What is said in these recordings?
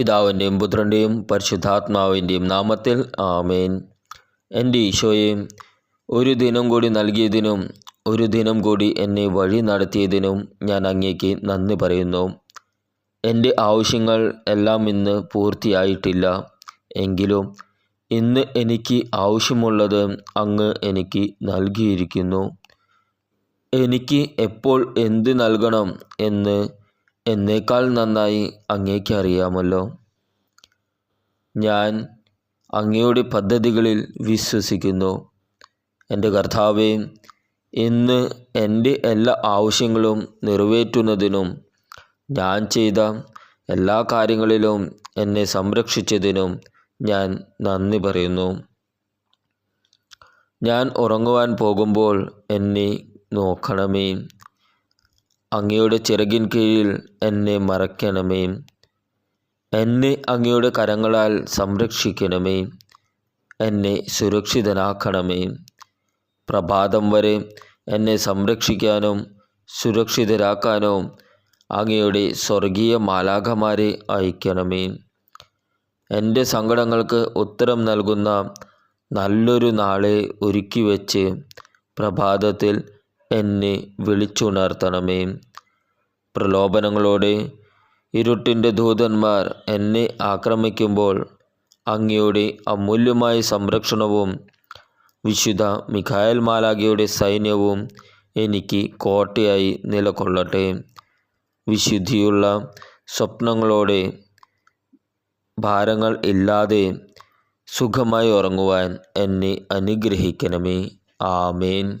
പിതാവിന്റെയും പുത്രന്റെയും പരിശുദ്ധാത്മാവിന്റെയും നാമത്തിൽ ആമേൻ. എന്റെ ഈശോയെ ഒരു ദിനം കൂടി നൽകിയതിനും ഒരു ദിനം കൂടി എന്നെ വഴി നടത്തിയതിനും ഞാൻ അങ്ങേക്ക് നന്ദി പറയുന്നു. എന്റെ ആവശ്യങ്ങൾ എല്ലാം ഇന്ന് പൂർത്തിയായിട്ടില്ല. എങ്കിലും ഇന്ന് എനിക്ക് ആവശ്യമുള്ളത് അങ്ങ് എനിക്ക് നൽകിയിരിക്കുന്നു. എനിക്ക് എപ്പോൾ എന്ത് നൽകണം എന്ന് എന്നേക്കാൾ നന്നായി അങ്ങേക്ക് അറിയാമല്ലോ. ഞാൻ അങ്ങയുടെ പദ്ധതികളിൽ വിശ്വസിക്കുന്നു. എന്റെ കർത്താവെ ഇന്ന് എന്റെ എല്ലാ ആവശ്യങ്ങളും നിറവേറ്റുന്നതിനും ഞാൻ ചെയ്ത എല്ലാ കാര്യങ്ങളിലും എന്നെ സംരക്ഷിച്ചതിനും ഞാൻ നന്ദി പറയുന്നു. ഞാൻ ഉറങ്ങുവാൻ പോകുമ്പോൾ എന്നെ നോക്കണമേ. അങ്ങയുടെ ചിറകിൻ കീഴിൽ എന്നെ മറയ്ക്കണമേ എന്നെ അങ്ങയുടെ കരങ്ങളാൽ സംരക്ഷിക്കണമേ. എന്നെ സുരക്ഷിതനാക്കണമേ. പ്രഭാതം വരെ എന്നെ സംരക്ഷിക്കാനും സുരക്ഷിതരാക്കാനോ അങ്ങയുടെ സ്വർഗീയ മാലാഖമാരെ അയക്കണമേ. എന്റെ സങ്കടങ്ങൾക്ക് ഉത്തരം നൽകുന്ന നല്ലൊരു നാളെ ഒരുക്കി വച്ച് പ്രഭാതത്തിൽ എന്നെ വിളിച്ചുണർത്തണമേ. പ്രലോഭനങ്ങളോടെ ഇരുട്ടിന്റെ ദൂതന്മാർ എന്നെ ആക്രമിക്കുമ്പോൾ അങ്ങയുടെ അമൂല്യമായ സംരക്ഷണവും വിശുദ്ധ മിഖായൽ മാലാഖയുടെ സൈന്യവും എനിക്ക് കോട്ടയായി നിലകൊള്ളട്ടെ. വിശുദ്ധിയുള്ള സ്വപ്നങ്ങളോടെ ഭാരങ്ങൾ ഇല്ലാതെ സുഖമായി ഉറങ്ങുവാൻ എന്നെ അനുഗ്രഹിക്കണമേ. ആമേൻ.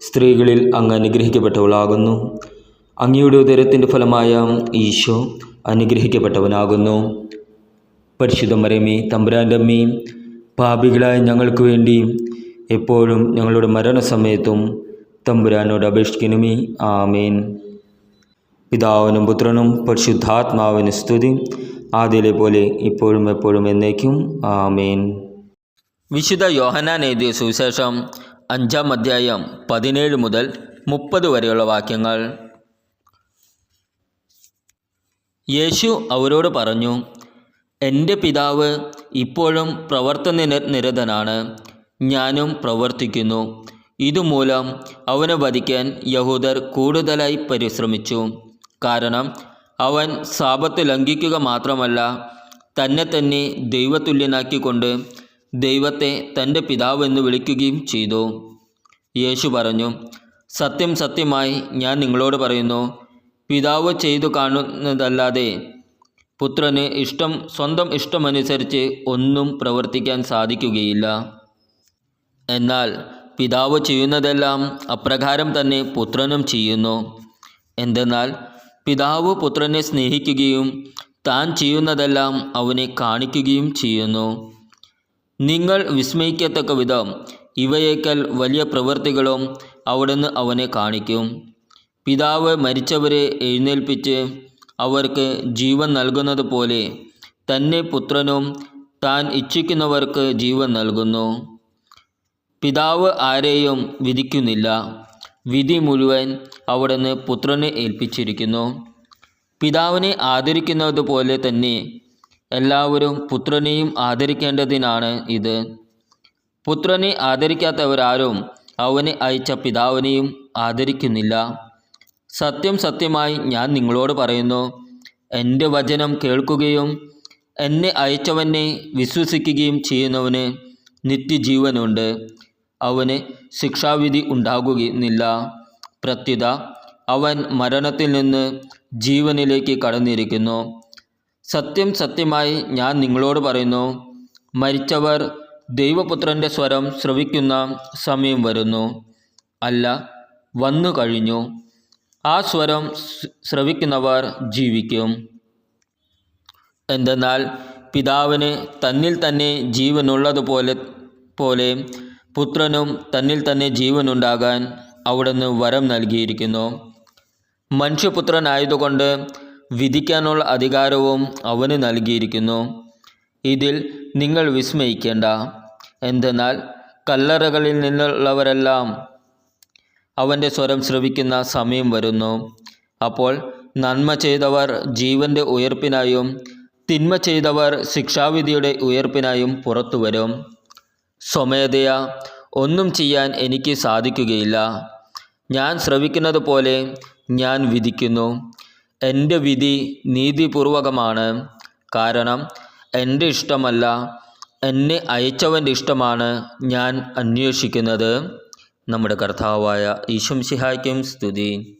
സ്ത്രീകളിൽ അങ്ങ് അനുഗ്രഹിക്കപ്പെട്ടവളാകുന്നു. അങ്ങയുടെ ഉദരത്തിന്റെ ഫലമായ ഈശോ അനുഗ്രഹിക്കപ്പെട്ടവനാകുന്നു. പരിശുദ്ധ തമ്പുരാന്റമ്മേ തമ്പുരാന്റെ പാപികളായ ഞങ്ങൾക്ക് വേണ്ടി എപ്പോഴും ഞങ്ങളുടെ മരണസമയത്തും തമ്പുരാനോട് അപേക്ഷിക്കണമേ. ആമേൻ. പിതാവിനും പുത്രനും പരിശുദ്ധാത്മാവിന് സ്തുതി. ആദ്യയിലെ പോലെ ഇപ്പോഴും എപ്പോഴും എന്നേക്കും. ആമേൻ. വിശുദ്ധ യോഹനാൻ എഴുതിയ സുവിശേഷം അഞ്ചാം അധ്യായം പതിനേഴ് മുതൽ മുപ്പത് വരെയുള്ള വാക്യങ്ങൾ. യേശു അവരോട് പറഞ്ഞു എന്റെ പിതാവ് ഇപ്പോഴും പ്രവർത്തന നിരതനാണ്. ഞാനും പ്രവർത്തിക്കുന്നു. ഇതുമൂലം അവനെ വധിക്കാൻ യഹൂദർ കൂടുതലായി പരിശ്രമിച്ചു. കാരണം അവൻ സാപത്ത് ലംഘിക്കുക മാത്രമല്ല തന്നെ തന്നെ ദൈവതുല്യനാക്കിക്കൊണ്ട് ദൈവത്തെ തന്റെ പിതാവെന്ന് വിളിക്കുകയും ചെയ്തു. യേശു പറഞ്ഞു സത്യം സത്യമായി ഞാൻ നിങ്ങളോട് പറയുന്നു പിതാവ് ചെയ്തു കാണുന്നതല്ലാതെ പുത്രന് ഇഷ്ടം സ്വന്തം ഇഷ്ടമനുസരിച്ച് ഒന്നും പ്രവർത്തിക്കാൻ സാധിക്കുകയില്ല. എന്നാൽ പിതാവ് ചെയ്യുന്നതെല്ലാം അപ്രകാരം തന്നെ പുത്രനും ചെയ്യുന്നു. എന്തെന്നാൽ പിതാവ് പുത്രനെ സ്നേഹിക്കുകയും താൻ ചെയ്യുന്നതെല്ലാം അവനെ കാണിക്കുകയും ചെയ്യുന്നു. നിങ്ങൾ വിസ്മയിക്കത്തക്ക വിധം ഇവയേക്കാൾ വലിയ പ്രവൃത്തികളും അവിടുന്ന് അവനെ കാണിക്കും. പിതാവ് മരിച്ചവരെ എഴുന്നേൽപ്പിച്ച് അവർക്ക് ജീവൻ നൽകുന്നത് പോലെ തന്നെ പുത്രനും താൻ ഇച്ഛിക്കുന്നവർക്ക് ജീവൻ നൽകുന്നു. പിതാവ് ആരെയും വിധിക്കുന്നില്ല. വിധി മുഴുവൻ അവിടുന്ന് പുത്രനെ ഏൽപ്പിച്ചിരിക്കുന്നു. പിതാവിനെ ആദരിക്കുന്നത് പോലെ തന്നെ എല്ലാവരും പുത്രനെയും ആദരിക്കേണ്ടതിനാണ് ഇത്. പുത്രനെ ആദരിക്കാത്തവരാരും അവനെ അയച്ച പിതാവിനെയും ആദരിക്കുന്നില്ല. സത്യം സത്യമായി ഞാൻ നിങ്ങളോട് പറയുന്നു എന്റെ വചനം കേൾക്കുകയും എന്നെ അയച്ചവനെ വിശ്വസിക്കുകയും ചെയ്യുന്നവന് നിത്യജീവനുണ്ട്. അവന് ശിക്ഷാവിധി ഉണ്ടാകുന്നില്ല. പ്രത്യുത അവൻ മരണത്തിൽ നിന്ന് ജീവനിലേക്ക് കടന്നിരിക്കുന്നു. സത്യം സത്യമായി ഞാൻ നിങ്ങളോട് പറയുന്നു. മരിച്ചവർ ദൈവപുത്രന്റെ സ്വരം ശ്രവിക്കുന്ന സമയം വരുന്നു. അല്ല വന്നു കഴിഞ്ഞു. ആ സ്വരം ശ്രവിക്കുന്നവർ ജീവിക്കും. എന്തെന്നാൽ പിതാവിന് തന്നിൽ തന്നെ ജീവനുള്ളതുപോലെ പോലെ പുത്രനും തന്നിൽ തന്നെ ജീവനുണ്ടാകാൻ അവിടുന്ന് വരം നൽകിയിരിക്കുന്നു. മനുഷ്യപുത്രനായതുകൊണ്ട് വിധിക്കാനുള്ള അധികാരവും അവന് നൽകിയിരിക്കുന്നു. ഇതിൽ നിങ്ങൾ വിസ്മയിക്കേണ്ട. എന്തെന്നാൽ കല്ലറകളിൽ നിന്നുള്ളവരെല്ലാം അവന്റെ സ്വരം ശ്രവിക്കുന്ന സമയം വരുന്നു. അപ്പോൾ നന്മ ചെയ്തവർ ജീവന്റെ ഉയർപ്പിനായും തിന്മ ചെയ്തവർ ശിക്ഷാവിധിയുടെ ഉയർപ്പിനായും പുറത്തു വരും. സ്വമേധയ ഒന്നും ചെയ്യാൻ എനിക്ക് സാധിക്കുകയില്ല. ഞാൻ ശ്രവിക്കുന്നത് പോലെ ഞാൻ വിധിക്കുന്നു. എന്റെ വിധി നീതിപൂർവകമാണ്. കാരണം എന്റെ ഇഷ്ടമല്ല എന്നെ അയച്ചവന്റെ ഇഷ്ടമാണ് ഞാൻ അന്വേഷിക്കുന്നത്. നമ്മുടെ കർത്താവായ ഈശംസിഹായ്ക്കും സ്തുതി.